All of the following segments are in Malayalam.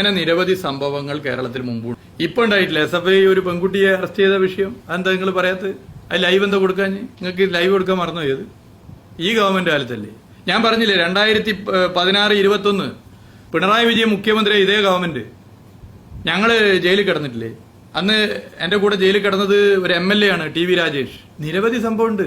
അങ്ങനെ നിരവധി സംഭവങ്ങൾ കേരളത്തിൽ മുമ്പുണ്ട്. ഇപ്പൊ ഉണ്ടായിട്ടില്ല. എസ് എഫ് ഐ ഒരു പെൺകുട്ടിയെ അറസ്റ്റ് ചെയ്ത വിഷയം. അതെന്താ നിങ്ങൾ പറയാത്തത്? അത് ലൈവ് എന്താ കൊടുക്കാൻ? നിങ്ങൾക്ക് ലൈവ് കൊടുക്കാൻ മറന്നു പോയത് ഈ ഗവൺമെന്റ് കാലത്തല്ലേ. ഞാൻ പറഞ്ഞില്ലേ രണ്ടായിരത്തി പതിനാറ് ഇരുപത്തി ഒന്ന് പിണറായി വിജയൻ മുഖ്യമന്ത്രി ഇതേ ഗവൺമെന്റ് ഞങ്ങൾ ജയിലിൽ കിടന്നിട്ടില്ലേ. അന്ന് എന്റെ കൂടെ ജയിലിൽ കിടന്നത് ഒരു എം എൽ എ ആണ് ടി വി രാജേഷ്. നിരവധി സംഭവമുണ്ട്.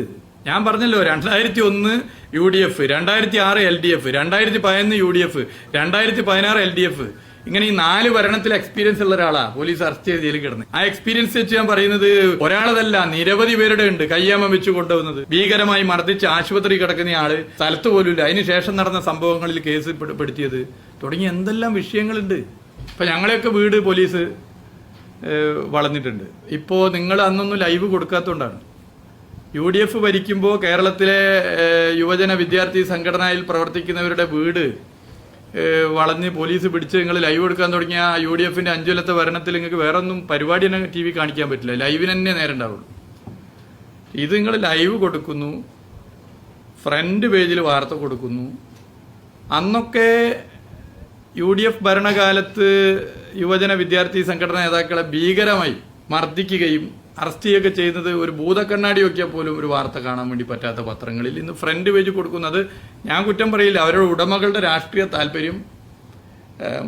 ഞാൻ പറഞ്ഞല്ലോ രണ്ടായിരത്തി ഒന്ന് യു ഡി എഫ് രണ്ടായിരത്തി ആറ് എൽ ഡി എഫ് രണ്ടായിരത്തി പതിനൊന്ന് യു ഡി എഫ് രണ്ടായിരത്തി പതിനാറ് എൽ ഡി എഫ്. ഇങ്ങനെ ഈ നാല് ഭരണത്തിൽ എക്സ്പീരിയൻസ് ഉള്ള ഒരാളാ. പോലീസ് അറസ്റ്റ് ചെയ്ത് ജയിലിൽ കിടന്ന്. ആ എക്സ്പീരിയൻസ് വെച്ച് ഞാൻ പറയുന്നത് ഒരാളതല്ല നിരവധി പേരുടെ ഉണ്ട് കയ്യാമം വെച്ച് കൊണ്ടുവന്നത് ഭീകരമായി മർദ്ദിച്ച് ആശുപത്രി കിടക്കുന്ന ആൾ സ്ഥലത്ത് പോലുമില്ല. അതിനുശേഷം നടന്ന സംഭവങ്ങളിൽ കേസ് പെട- പെടുത്തിയത്. തുടങ്ങി എന്തെല്ലാം വിഷയങ്ങളുണ്ട്. ഇപ്പൊ ഞങ്ങളെയൊക്കെ വീട് പോലീസ് വളർന്നിട്ടുണ്ട്. ഇപ്പോ നിങ്ങൾ അന്നൊന്നും ലൈവ് കൊടുക്കാത്തതുകൊണ്ടാണ് യു ഡി എഫ് ഭരിക്കുമ്പോൾ കേരളത്തിലെ യുവജന വിദ്യാർത്ഥി സംഘടനയിൽ പ്രവർത്തിക്കുന്നവരുടെ വീട് വളഞ്ഞ് പോലീസ് പിടിച്ച് നിങ്ങൾ ലൈവ് എടുക്കാൻ തുടങ്ങിയ യു ഡി എഫിന്റെ അഞ്ചുലത്തെ ഭരണത്തിൽ നിങ്ങൾക്ക് വേറെ ഒന്നും പരിപാടി തന്നെ ടി വി കാണിക്കാൻ പറ്റില്ല. ലൈവിന് തന്നെ നേരം ഉണ്ടാവുള്ളൂ. ഇത് നിങ്ങൾ ലൈവ് കൊടുക്കുന്നു ഫ്രണ്ട് പേജിൽ വാർത്ത കൊടുക്കുന്നു. അന്നൊക്കെ യു ഡി എഫ് ഭരണകാലത്ത് യുവജന വിദ്യാർത്ഥി സംഘടന നേതാക്കളെ ഭീകരമായി മർദ്ദിക്കുകയും അറസ്റ്റ് ചെയ്യുകയൊക്കെ ചെയ്യുന്നത് ഒരു ഭൂതക്കണ്ണാടി നോക്കിയാൽ പോലും ഒരു വാർത്ത കാണാൻ വേണ്ടി പറ്റാത്ത പത്രങ്ങളിൽ. ഇന്ന് ഫ്രണ്ട് പേജ് കൊടുക്കുന്നത് ഞാൻ കുറ്റം പറയില്ല അവരുടെ ഉടമകളുടെ രാഷ്ട്രീയ താല്പര്യം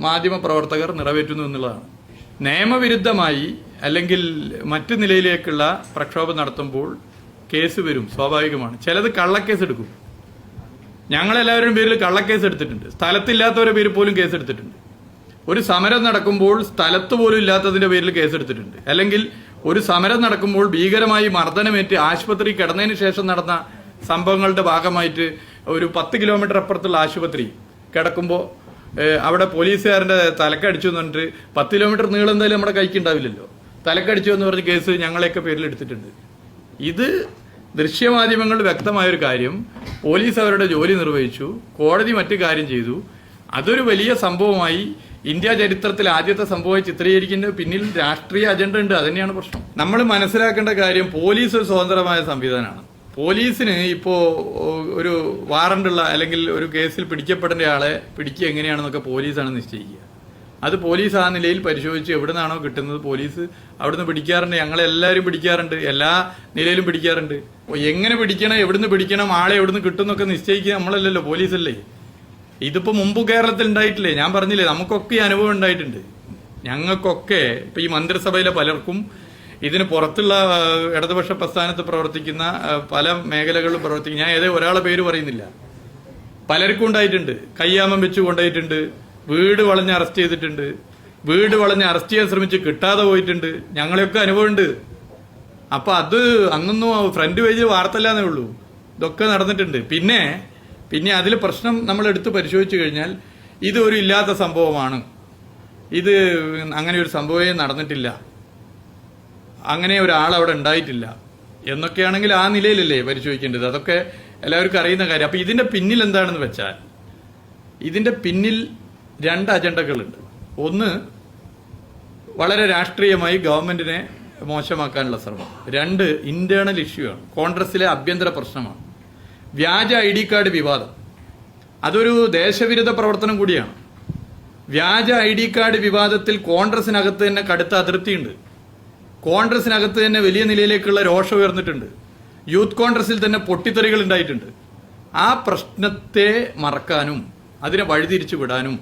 മാധ്യമ പ്രവർത്തകർ നിറവേറ്റുന്നു എന്നുള്ളതാണ്. നിയമവിരുദ്ധമായി അല്ലെങ്കിൽ മറ്റു നിലയിലേക്കുള്ള പ്രക്ഷോഭം നടത്തുമ്പോൾ കേസ് വരും സ്വാഭാവികമാണ്. ചിലത് കള്ളക്കേസ് എടുക്കും. ഞങ്ങളെല്ലാവരും പേരിൽ കള്ളക്കേസ് എടുത്തിട്ടുണ്ട്. സ്ഥലത്തില്ലാത്തവരുടെ പേരിൽ പോലും കേസ് എടുത്തിട്ടുണ്ട്. ഒരു സമരം നടക്കുമ്പോൾ സ്ഥലത്ത് പോലും ഇല്ലാത്തതിന്റെ പേരിൽ കേസെടുത്തിട്ടുണ്ട് അല്ലെങ്കിൽ ഒരു സമരം നടക്കുമ്പോൾ ഭീകരമായി മർദ്ദനമേറ്റ് ആശുപത്രി കിടന്നതിന് ശേഷം നടന്ന സംഭവങ്ങളുടെ ഭാഗമായിട്ട് ഒരു പത്ത് കിലോമീറ്റർ അപ്പുറത്തുള്ള ആശുപത്രി കിടക്കുമ്പോൾ അവിടെ പോലീസുകാരന്റെ തലക്കടിച്ചു എന്ന് പറഞ്ഞിട്ട് പത്ത് കിലോമീറ്റർ നീളം എന്തായാലും നമ്മുടെ കൈക്ക് ഉണ്ടാവില്ലല്ലോ. തലക്കടിച്ചു എന്ന് പറഞ്ഞ കേസ് ഞങ്ങളെയൊക്കെ പേരിൽ എടുത്തിട്ടുണ്ട് ഇത് ദൃശ്യമാധ്യമങ്ങൾ വ്യക്തമായ ഒരു കാര്യം പോലീസ് അവരുടെ ജോലി നിർവഹിച്ചു കോടതി മറ്റു കാര്യം ചെയ്തു. അതൊരു വലിയ സംഭവമായി ഇന്ത്യ ചരിത്രത്തിൽ ആദ്യത്തെ സംഭവം ചിത്രീകരിക്കുന്നത് പിന്നിൽ രാഷ്ട്രീയ അജണ്ട ഉണ്ട്. അതന്നെയാണ് പ്രശ്നം. നമ്മൾ മനസ്സിലാക്കേണ്ട കാര്യം പോലീസ് ഒരു സ്വതന്ത്രമായ സംവിധാനമാണ്. പോലീസിന് ഇപ്പോ ഒരു വാറണ്ടുള്ള അല്ലെങ്കിൽ ഒരു കേസിൽ പിടിക്കപ്പെടേണ്ട ആളെ പിടിക്കുക എങ്ങനെയാണെന്നൊക്കെ പോലീസാണ് നിശ്ചയിക്കുക. അത് പോലീസ് ആ നിലയിൽ പരിശോധിച്ച് എവിടെ നിന്നാണോ കിട്ടുന്നത് പോലീസ് അവിടുന്ന് പിടിക്കാറുണ്ട്. ഞങ്ങളെല്ലാവരും പിടിക്കാറുണ്ട്. എല്ലാ നിലയിലും പിടിക്കാറുണ്ട്. എങ്ങനെ പിടിക്കണം എവിടുന്ന് പിടിക്കണം ആളെ എവിടുന്ന് കിട്ടും എന്നൊക്കെ നിശ്ചയിക്കുക നമ്മളല്ലല്ലോ പോലീസല്ലേ? ഇതിപ്പോ മുമ്പ് കേരളത്തിൽ ഉണ്ടായിട്ടില്ലേ? ഞാൻ പറഞ്ഞില്ലേ നമുക്കൊക്കെ ഈ അനുഭവം ഉണ്ടായിട്ടുണ്ട്. ഞങ്ങൾക്കൊക്കെ ഇപ്പൊ ഈ മന്ത്രിസഭയിലെ പലർക്കും ഇതിന് പുറത്തുള്ള ഇടതുപക്ഷ പ്രസ്ഥാനത്ത് പ്രവർത്തിക്കുന്ന പല മേഖലകളിലും പ്രവർത്തിക്കുന്ന ഞാൻ ഏതേ ഒരാളെ പേര് പറയുന്നില്ല. പലർക്കും ഉണ്ടായിട്ടുണ്ട്. കയ്യാമം വെച്ച് കൊണ്ടുപോയിട്ടുണ്ട്. വീട് വളഞ്ഞ് അറസ്റ്റ് ചെയ്തിട്ടുണ്ട്. വീട് വളഞ്ഞ് അറസ്റ്റ് ചെയ്യാൻ ശ്രമിച്ച് കിട്ടാതെ പോയിട്ടുണ്ട്. ഞങ്ങളെയൊക്കെ അനുഭവമുണ്ട്. അപ്പൊ അത് അന്നൊന്നും ഫ്രണ്ട് പേജ് വാർത്തല്ലാന്നേ ഉള്ളൂ. ഇതൊക്കെ നടന്നിട്ടുണ്ട്. പിന്നെ പിന്നെ അതിൽ പ്രശ്നം നമ്മൾ എടുത്ത് പരിശോധിച്ചു കഴിഞ്ഞാൽ ഇത് ഒരു ഇല്ലാത്ത സംഭവമാണ്. ഇത് അങ്ങനെ ഒരു സംഭവമേ നടന്നിട്ടില്ല. അങ്ങനെ ഒരാൾ അവിടെ ഉണ്ടായിട്ടില്ല. എന്നൊക്കെയാണെങ്കിൽ ആ നിലയിലല്ലേ പരിശോധിക്കേണ്ടത്? അതൊക്കെ എല്ലാവർക്കും അറിയുന്ന കാര്യം. അപ്പോൾ ഇതിന്റെ പിന്നിൽ എന്താണെന്ന് വെച്ചാൽ ഇതിന്റെ പിന്നിൽ രണ്ട് അജണ്ടകളുണ്ട്. ഒന്ന് വളരെ രാഷ്ട്രീയമായി ഗവൺമെന്റിനെ മോശമാക്കാനുള്ള ശ്രമം. രണ്ട് ഇന്റേണൽ ഇഷ്യൂ ആണ് കോൺഗ്രസിലെ ആഭ്യന്തര പ്രശ്നമാണ്. വ്യാജ ഐ ഡി കാർഡ് വിവാദം. അതൊരു ദേശവിരുദ്ധ പ്രവർത്തനം കൂടിയാണ്. വ്യാജ ഐ ഡി കാർഡ് വിവാദത്തിൽ കോൺഗ്രസിനകത്ത് തന്നെ കടുത്ത അതിർത്തിയുണ്ട്. കോൺഗ്രസിനകത്ത് തന്നെ വലിയ നിലയിലേക്കുള്ള രോഷം ഉയർന്നിട്ടുണ്ട്. യൂത്ത് കോൺഗ്രസിൽ തന്നെ പൊട്ടിത്തെറികൾ ഉണ്ടായിട്ടുണ്ട്. ആ പ്രശ്നത്തെ മറക്കാനും അതിനെ വഴിതിരിച്ചു വിടാനും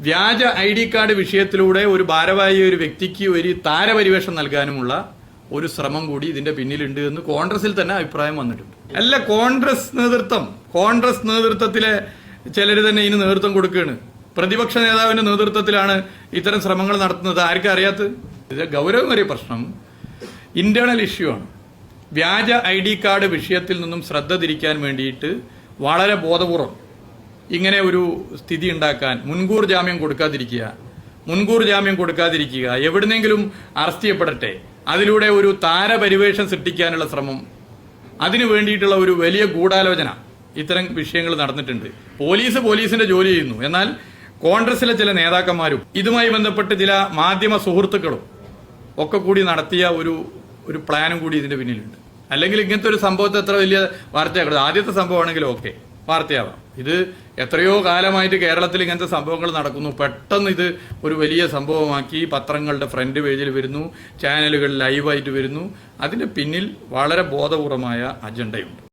വ്യാജ ഐ ഡി കാർഡ് വിഷയത്തിലൂടെ ഒരു ഭാരവാഹി ഒരു വ്യക്തിക്ക് ഒരു താരപരിവേഷം നൽകാനുമുള്ള ഒരു ശ്രമം കൂടി ഇതിന്റെ പിന്നിലുണ്ട് എന്ന് കോൺഗ്രസിൽ തന്നെ അഭിപ്രായം വന്നിട്ടുണ്ട്. അല്ല കോൺഗ്രസ് നേതൃത്വം കോൺഗ്രസ് നേതൃത്വത്തിലെ ചിലർ തന്നെ ഇതിന് നേതൃത്വം കൊടുക്കുകയാണ്. പ്രതിപക്ഷ നേതാവിന്റെ നേതൃത്വത്തിലാണ് ഇത്തരം ശ്രമങ്ങൾ നടത്തുന്നത്. ആർക്കും അറിയാത്തത്? ഇത് ഗൗരവമേറിയ പ്രശ്നം. ഇന്റേണൽ ഇഷ്യൂ ആണ്. വ്യാജ ഐ ഡി കാർഡ് വിഷയത്തിൽ നിന്നും ശ്രദ്ധ തിരിക്കാൻ വേണ്ടിയിട്ട് വളരെ ബോധപൂർവം ഇങ്ങനെ ഒരു സ്ഥിതി ഉണ്ടാക്കാൻ മുൻകൂർ ജാമ്യം കൊടുക്കാതിരിക്കുക മുൻകൂർ ജാമ്യം കൊടുക്കാതിരിക്കുക എവിടുന്നെങ്കിലും അറസ്റ്റ് ചെയ്യപ്പെടട്ടെ അതിലൂടെ ഒരു താരപരിവേഷം സൃഷ്ടിക്കാനുള്ള ശ്രമം. അതിനു വേണ്ടിയിട്ടുള്ള ഒരു വലിയ ഗൂഢാലോചന ഇത്തരം വിഷയങ്ങൾ നടന്നിട്ടുണ്ട്. പോലീസ് പോലീസിന്റെ ജോലി ചെയ്യുന്നു. എന്നാൽ കോൺഗ്രസിലെ ചില നേതാക്കന്മാരും ഇതുമായി ബന്ധപ്പെട്ട് ചില മാധ്യമ സുഹൃത്തുക്കളും ഒക്കെ കൂടി നടത്തിയ ഒരു ഒരു പ്ലാനും കൂടി ഇതിന്റെ പിന്നിലുണ്ട്. അല്ലെങ്കിൽ ഇങ്ങനത്തെ ഒരു സംഭവത്തെ എത്ര വലിയ വാർത്തയാക്കരുത്. ആദ്യത്തെ സംഭവമാണെങ്കിലും ഓക്കെ. വാർത്തയാവാം. ഇത് എത്രയോ കാലമായിട്ട് കേരളത്തിൽ ഇങ്ങനത്തെ സംഭവങ്ങൾ നടക്കുന്നു. പെട്ടെന്ന് ഇത് ഒരു വലിയ സംഭവമാക്കി പത്രങ്ങളുടെ ഫ്രണ്ട് പേജിൽ വരുന്നു ചാനലുകൾ ലൈവായിട്ട് വരുന്നു. അതിന് പിന്നിൽ വളരെ ബോധപൂർവമായ അജണ്ടയുണ്ട്.